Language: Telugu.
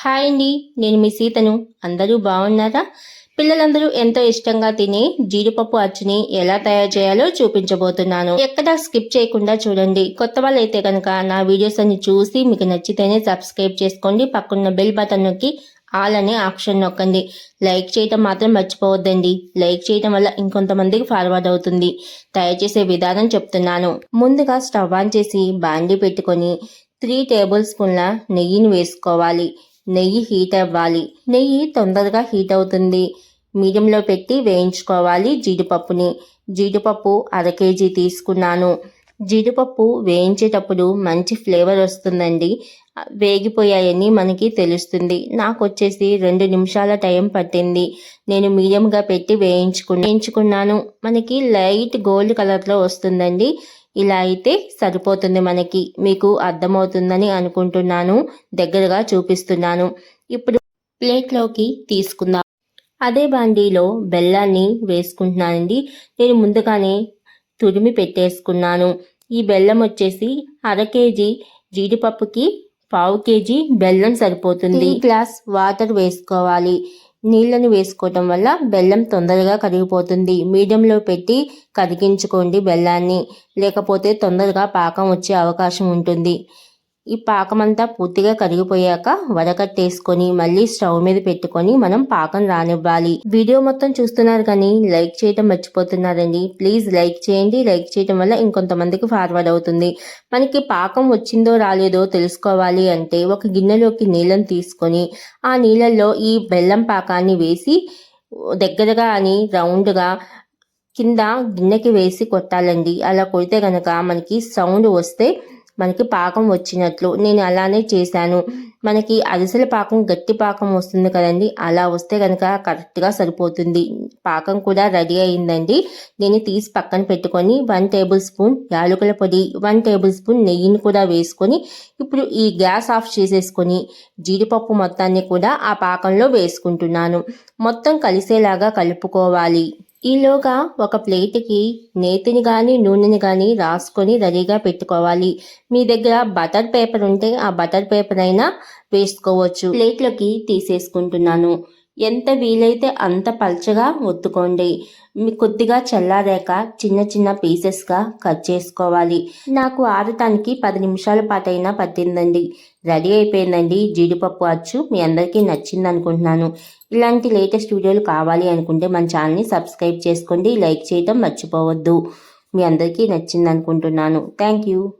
హాయ్ అండి నేను మీ సీతను. అందరూ బాగున్నారా? పిల్లలందరూ ఎంతో ఇష్టంగా తినే జీడిపప్పు అచ్చుని ఎలా తయారు చేయాలో చూపించబోతున్నాను. ఎక్కడ స్కిప్ చేయకుండా చూడండి. కొత్త వాళ్ళు అయితే కనుక నా వీడియోస్ అన్ని చూసి మీకు నచ్చితేనే సబ్స్క్రైబ్ చేసుకోండి. పక్కన్న బెల్ బటన్ నొక్కి ఆల్ అనే ఆప్షన్ నొక్కండి. లైక్ చేయటం మాత్రం మర్చిపోవద్దండి. లైక్ చేయటం వల్ల ఇంకొంతమందికి ఫార్వర్డ్ అవుతుంది. తయారు చేసే విధానం చెప్తున్నాను. ముందుగా స్టవ్ ఆన్ చేసి బాండి పెట్టుకొని త్రీ టేబుల్ స్పూన్ల నెయ్యిని వేసుకోవాలి. నెయ్యి హీట్ అవ్వాలి. నెయ్యి తొందరగా హీట్ అవుతుంది. మీడియంలో పెట్టి వేయించుకోవాలి జీడిపప్పుని. జీడిపప్పు అర కేజీ తీసుకున్నాను. జీడిపప్పు వేయించేటప్పుడు మంచి ఫ్లేవర్ వస్తుందండి. వేగిపోయాయని మనకి తెలుస్తుంది. నాకు వచ్చేసి రెండు నిమిషాల టైం పట్టింది. నేను మీడియంగా పెట్టి వేయించుకు వేయించుకున్నాను. మనకి లైట్ గోల్డ్ కలర్లో వస్తుందండి. ఇలా అయితే సరిపోతుంది మనకి. మీకు అర్థమవుతుందని అనుకుంటున్నాను. దగ్గరగా చూపిస్తున్నాను. ఇప్పుడు ప్లేట్లోకి తీసుకుందాం. అదే బాండీలో బెల్లాన్ని వేసుకుంటున్నానండి. నేను ముందుగానే తురిమి పెట్టేసుకున్నాను. ఈ బెల్లం వచ్చేసి అర కేజీ జీడిపప్పుకి పావు కేజీ బెల్లం సరిపోతుంది. గ్లాస్ వాటర్ వేసుకోవాలి. నీళ్ళని వేసుకోవటం వల్ల బెల్లం తొందరగా కరిగిపోతుంది. మీడియంలో పెట్టి కరిగించుకోండి బెల్లాన్ని. లేకపోతే తొందరగా పాకం వచ్చే అవకాశం ఉంటుంది. ఈ పాకం అంతా పూర్తిగా కరిగిపోయాక వడకట్టేసుకొని మళ్ళీ స్టవ్ మీద పెట్టుకొని మనం పాకం రానివ్వాలి. వీడియో మొత్తం చూస్తున్నారు కానీ లైక్ చేయడం మర్చిపోతున్నారండి. ప్లీజ్ లైక్ చేయండి. లైక్ చేయడం వల్ల ఇంకొంతమందికి ఫార్వర్డ్ అవుతుంది. మనకి పాకం వచ్చిందో రాలేదో తెలుసుకోవాలి అంటే ఒక గిన్నెలోకి నీళ్ళని తీసుకొని ఆ నీళ్ళల్లో ఈ బెల్లం పాకాన్ని వేసి దగ్గరగా అని రౌండ్గా కింద గిన్నెకి వేసి కొట్టాలండి. అలా కొడితే కనుక మనకి సౌండ్ వస్తే మనకి పాకం వచ్చినట్లు. నేను అలానే చేశాను. మనకి అరిసెల పాకం గట్టి పాకం వస్తుంది కదండి. అలా వస్తే కనుక కరెక్ట్గా సరిపోతుంది. పాకం కూడా రెడీ అయిందండి. నేను తీసి పక్కన పెట్టుకొని వన్ టేబుల్ స్పూన్ యాలకుల పొడి వన్ టేబుల్ స్పూన్ నెయ్యిని కూడా వేసుకొని ఇప్పుడు ఈ గ్యాస్ ఆఫ్ చేసేసుకొని జీడిపప్పు మొత్తాన్ని కూడా ఆ పాకంలో వేసుకుంటున్నాను. మొత్తం కలిసేలాగా కలుపుకోవాలి. ఈలోగా ఒక ప్లేట్కి నేతిని కానీ నూనెని కానీ రాసుకొని రెడీగా పెట్టుకోవాలి. మీ దగ్గర బటర్ పేపర్ ఉంటే ఆ బటర్ పేపర్ అయినా వేసుకోవచ్చు. ప్లేట్లోకి తీసేసుకుంటున్నాను. ఎంత వీలైతే అంత పల్చగా ఒత్తుకోండి. మీ కొద్దిగా చల్లారాక చిన్న చిన్న పీసెస్గా కట్ చేసుకోవాలి. నాకు ఆడటానికి పది నిమిషాల పాటైనా పట్టిందండి. రెడీ అయిపోయిందండి. జీడిపప్పు అచ్చు మీ అందరికీ నచ్చింది అనుకుంటున్నాను ఇలాంటి లేటెస్ట్ వీడియోలు కావాలి అనుకుంటే మన ఛానల్ని సబ్స్క్రైబ్ చేసుకోండి. లైక్ చేయడం మర్చిపోవద్దు. మీ అందరికీ నచ్చింది అనుకుంటున్నాను థ్యాంక్ యూ.